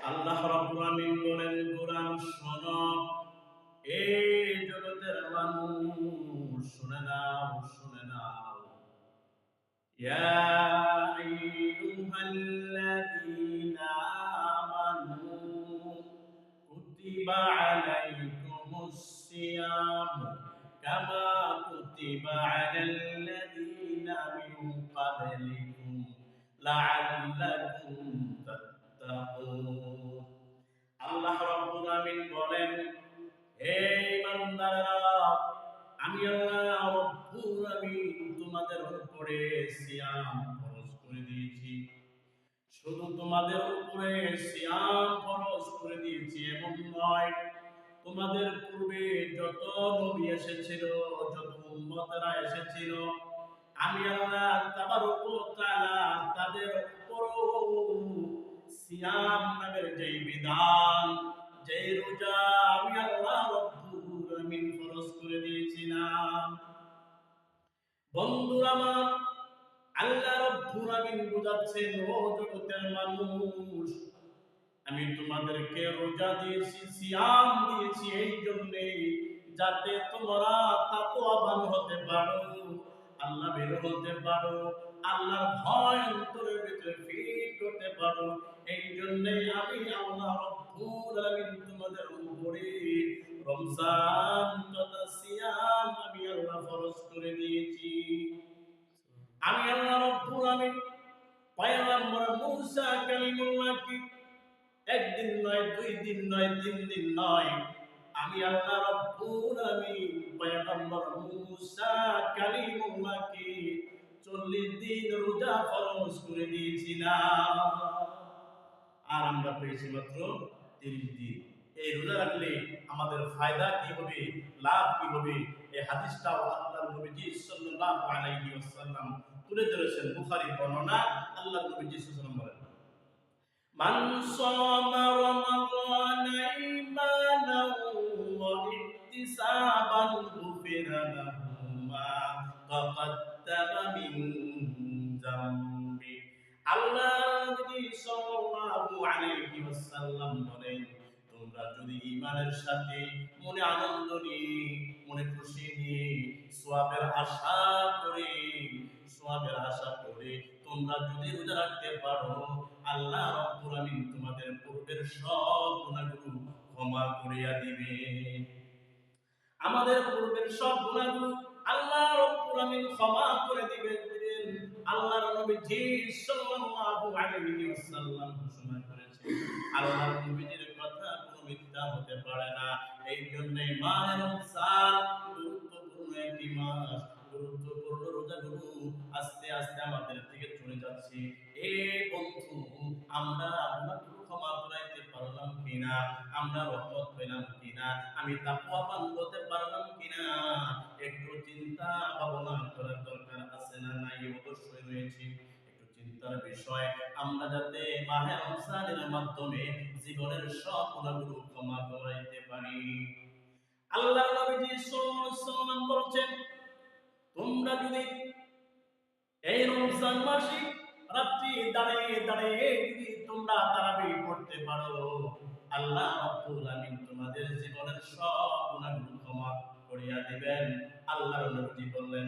আল্লাহ রাব্বুল আমিন বলেন কোরআন শোনো এই জগতের মানুষ শুনে নাও শুনে নাও ইয়া আইয়ুহাল্লাযীনা আমানু কুতিবা আলাইকুমুস সিয়াম কামা কুতিবা আলাল্লাযীনা মিন ক্বাবলিকুম লাআল্লাকুম তাত্তাকুন আল্লাহ রাব্বুল আমিন বলেন, হে ইমানদাররা আমি আল্লাহ রব্বুল আমিন তোমাদের উপরে সিয়াম ফরজ করে দিয়েছি। শুধু তোমাদের উপরে সিয়াম ফরজ করে দিয়েছি এমন নয়, তোমাদের পূর্বে যত নবী এসেছিল, যত উম্মতরা এসেছিল, আমি আল্লাহ তাবারক তাআলা তাদের উপরও সিয়াম নামের যেই বিধান যেই রোজা আমি আল্লাহ রব্বুল আমিন ফরজ করে দিয়েছিলাম। বন্ধুরা আমার, আল্লাহ রব্বুল আমিন বুঝাচ্ছেন, ও জগতের মানুষ, আমি তোমাদেরকে রোজা দিয়েছি, সিয়াম দিয়েছি এই জন্যে যাতে তোমরা তাকওয়াবান হতে পারো, আল্লাহ বের হতে পারো, আল্লাহর ভয় অন্তরের ভিতরে ফিট হতে পারো। এই জন্যে আমি আল্লাহ রমজান তথা আমি আল্লাহ ফরজ মূসা কালিমুল্লাহকে একদিন নয়, দুই দিন নয়, তিন দিন নয়, আমি আল্লাহ রব্বুল আলামিন পয়গম্বর মূসা কালিমুল্লাহকে 40 দিন রোজা ফরজ করে দিয়েছিলাম। আর আমরা পেয়েছি মাত্র 30 দিন। এই রোজা রাখলে আমাদের ফায়দা কি হবে? লাভ কি হবে? এই হাদিসটাও আল্লাহর নবীজি সাল্লাল্লাহু আলাইহি ওয়াসাল্লাম তুলে ধরেছেন বুখারী বর্ণনা আল্লাহর নবীজি সাল্লাল্লাহু বলেন, মান সামা রমাদান ঈমানান ওয়া ইহতিসাবান গুফিরা লাহু মা তাকাদ্দামা যদি ঈমানের সাথে, মনে আনন্দ নিয়ে, মনে খুশি নিয়ে সওয়াবের আশা করে সওয়াবের আশা করে তোমরা যদি রোজা রাখতে পারো, আল্লাহ রব্বুল আমিন তোমাদের পূর্বের সব গুনাহগুলো ক্ষমা করিয়া দিবে। আমাদের পূর্বের সব গুনাহগুলো আল্লাহ রব্বুল আমিন ক্ষমা করে দিবেন। আল্লাহর নবী জি সাল্লাল্লাহু আলাইহি ওয়াসাল্লাম ঘোষণা করেছেন, আল্লাহর কোনো মিথ্যা হতে পারে না। এই জন্য মাহে রমজান গুরুত্বপূর্ণ একটি গুরুত্বপূর্ণ আস্তে আস্তে আমাদের থেকে চলে এ বন্ধু, আমরা গুনাহগুলো ক্ষমা করাইতে পারলাম কিনা? আমরা রহমত পেলাম কিনা? আমি হতে পারলাম কিনা? একটু চিন্তা ভাবনা করার দরকার আছে না নাই? অবশ্যই রয়েছে। চিন্তার বিষয়। আমরা যাতে মাহে রমজানের মাধ্যমে জীবনের সব গুনাহগুলো ক্ষমা করাইতে পারি। আল্লাহ নবীজি সাল্লাল্লাহু বলছেন, তোমরা যদি এই রমজান মাসে রাত্রি দাঁড়িয়ে দাঁড়িয়ে যদি তোমরা তারাবি পড়তে পারো, আল্লাহ রাব্বুল আমিন তোমাদের জীবনের সব গুনাহগুলো ক্ষমা করিয়া দিবেন। আল্লাহর নবী বললেন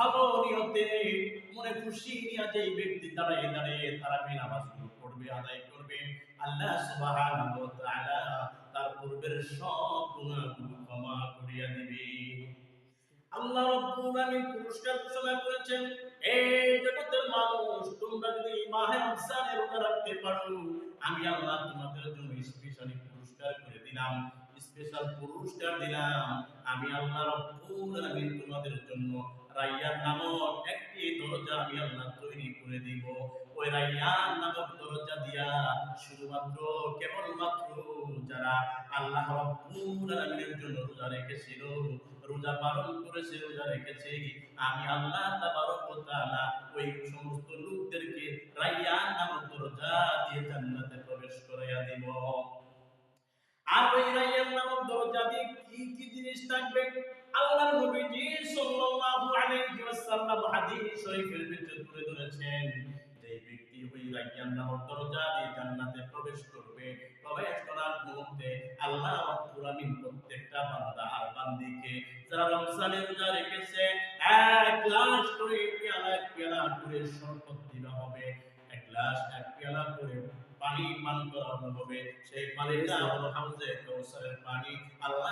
ভালো নিয়তে মনে খুশি নিয়ে ব্যক্তি দাঁড়িয়ে দাঁড়িয়ে তারাবি নামাজগুলো পড়বে, আদায় করবে, আল্লাহ তার পূর্বের সব ক্ষমা করিয়া দিবে। আল্লাহ রাব্বুল আলামিন পুরস্কার ঘোষণা করেছেন এই জগতের মানুষ, তোমরা যদি মাহে রমজানে রোজা রাখতে পারো, আমি আল্লাহ তোমাদের জন্য স্পেশালি পুরস্কার করে দিলাম স্পেশাল পুরস্কার দিলাম। আমি আল্লাহ রাব্বুল আলামিন তোমাদের জন্য রাইয়ান নামক একটি দরজা আমি আল্লাহ তৈরি করে দিব। ওই রাইয়ান নামক দরজা দিয়া শুধুমাত্র কেবলমাত্র যারা আল্লাহ রাব্বুল জন্য রোজা রেখেছিল, রোজা পালন করেছে, রোজা রেখেছে, আমি আল্লাহ তাবারক তাআলা ওই সমস্ত লোকদেরকে রাইয়ান নামক দরজা দিয়ে জান্নাতে প্রবেশ করাইয়া দিব। আর ওই রাইয়ান নামক দরজা দিয়ে কি কি জিনিস থাকবে? আল্লাহর নবীজি সাল্লাল্লাহু আলাইহি ওয়াসাল্লাম হাদিস শরীফের ভিতরে তুলে ধরেছেন যে ব্যক্তি ওই নামক দরজা দিয়ে জান্নাতে প্রবেশ করবে, প্রবেশ করার মুহূর্তে আল্লাহ রাব্বুল আলামিন প্রত্যেকটা বান্দা আর বান্দিকে যারা রমজানে রোজা রেখেছে, এক গ্লাস করে পেয়ালা, এক পেয়ালা করে শরবত দেওয়া হবে। এক গ্লাস, এক পেয়ালা করে পানি পান করানো হবে। সেই পানিটা হলো হাউজে কাউসারের পানি। আল্লাহ